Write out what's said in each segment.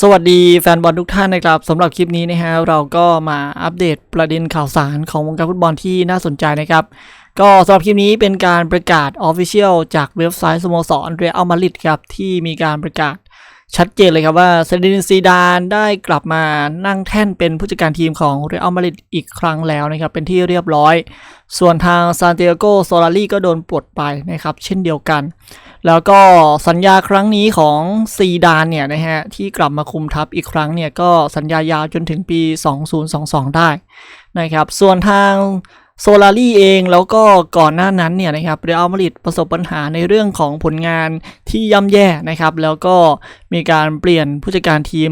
สวัสดีแฟนบอลทุกท่านนะครับสำหรับคลิปนี้นะฮะเราก็มาอัปเดตประเด็นข่าวสารของวงการฟุตบอลที่น่าสนใจนะครับ ก็สำหรับคลิปนี้เป็นการประกาศ Official จากเว็บไซต์สโมสรเรอัลมาดริดครับที่มีการประกาศ ชัดเจนเลยครับว่าเซดินซีดานได้กลับมานั่งแท่นเป็นผู้จัดการทีมของเรอัลมาดริดอีกครั้งแล้วนะครับ เป็นที่เรียบร้อย ส่วนทางซานติอาโกโซลารีก็โดนปลดไปนะครับ เช่นเดียวกัน แล้วก็สัญญาครั้งนี้ของซีดานเนี่ยนะฮะที่กลับมาคุมทัพอีกครั้งเนี่ยก็สัญญายาวจนถึงปี 2022 ได้นะครับ ส่วนทาง โซลารี่เองแล้วก็ก่อนหน้านั้นเนี่ยนะครับเรอัลมาดริดประสบปัญหาในเรื่องของผลงานที่ย่ำแย่นะครับ แล้วก็มีการเปลี่ยนผู้จัดการทีม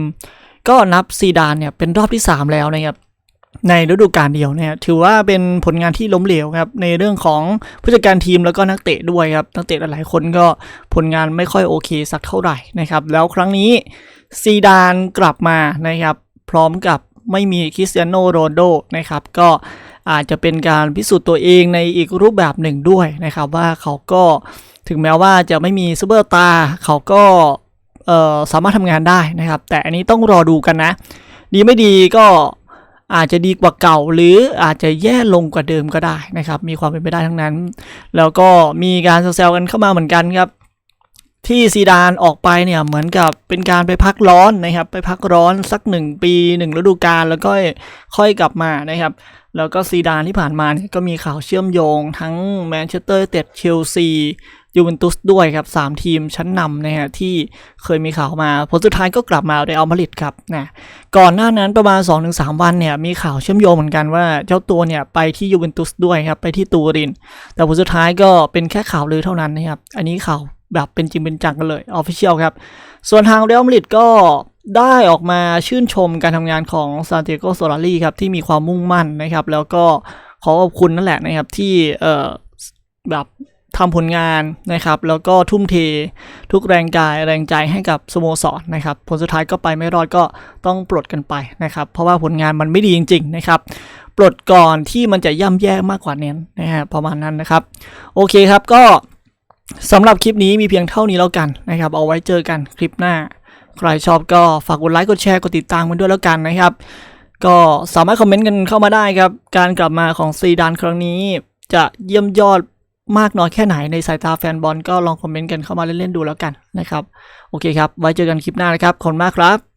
ก็นับซีดานเนี่ยเป็นรอบที่ 3 แล้วนะครับในฤดูกาลเดียวเนี่ยถือว่าเป็นผลงานที่ล้มเหลวครับในเรื่องของผู้จัดการทีมแล้วก็นักเตะด้วยครับนักเตะหลายๆคนก็ผลงานไม่ค่อยโอเคสักเท่าไหร่นะครับแล้วครั้งนี้ซีดานกลับมานะครับพร้อมกับ ไม่มีคริสเตียโนโรนโดนะครับก็อาจจะเป็นการพิสูจน์ตัวเองในอีกรูปแบบหนึ่งด้วยนะครับว่าเขาก็ถึงแม้ว่าจะไม่มีซูเปอร์ตาร์เขาก็สามารถทำงานได้นะครับ แต่อันนี้ต้องรอดูกันนะ ดีไม่ดีก็อาจจะดีกว่าเก่า หรืออาจจะแย่ลงกว่าเดิมก็ได้นะครับ มีความเป็นไปได้ทั้งนั้น แล้วก็มีการแซวๆกันเข้ามาเหมือนกันครับ ที่ซีดานออกไปเนี่ยเหมือนกับเป็นการไปพักร้อนนะครับ ไปพักร้อนสักหนึ่งปีหนึ่งฤดูกาลแล้วก็ค่อยกลับมานะครับ แล้วก็ซีดานที่ผ่านมาเนี่ยก็มีข่าวเชื่อมโยง ทั้งแมนเชสเตอร์เต็ดเชลซียูเวนตุสด้วยครับสามทีมชั้นนำนะฮะที่เคยมีข่าวมาผลสุดท้ายก็กลับมาเรอัลมาดริดครับนะก่อนหน้านั้นประมาณ 2-3 วันเนี่ยมีข่าวเชื่อมโยงเหมือนกันว่าเจ้าตัวเนี่ยไปที่ยูเวนตุสด้วยครับไปที่ตูริน แต่ผลสุดท้ายก็เป็นแค่ข่าวลือเท่านั้นนะครับอันนี้ข่าว แบบเป็นจริงเป็นจังกันเลยออฟฟิเชียลครับ ส่วนทางเรอัลมาดริดก็ได้ออกมาชื่นชมการทำงานของซานติโกโซลารีครับที่มีความมุ่งมั่นนะครับ แล้วก็ขอขอบคุณนั่นแหละนะครับที่เอ่อแบบทำผลงานนะครับ แล้วก็ทุ่มเททุกแรงกายแรงใจให้กับสโมสรนะครับ ผลสุดท้ายก็ไปไม่รอดก็ต้องปลดกันไปนะครับ เพราะว่าผลงานมันไม่ดีจริง ๆ นะครับ ปลดก่อนที่มันจะย่ำแย่มากกว่านี้นะฮะประมาณนั้นนะครับ โอเคครับก็ สำหรับคลิปนี้มีเพียงเท่านี้แล้วกันนะครับ เอาไว้เจอกันคลิปหน้า ใครชอบก็ฝากกดไลค์กดแชร์กดติดตามกันด้วยแล้วกันนะครับ ก็สามารถคอมเมนต์กันเข้ามาได้ครับ การกลับมาของซีดานครั้งนี้ จะเยี่ยมยอดมากน้อยแค่ไหนในสายตาแฟนบอลก็ลองคอมเมนต์กันเข้ามาเล่นๆดูแล้วกันนะครับ โอเคครับ ไว้เจอกันคลิปหน้านะครับ ขอบคุณมากครับ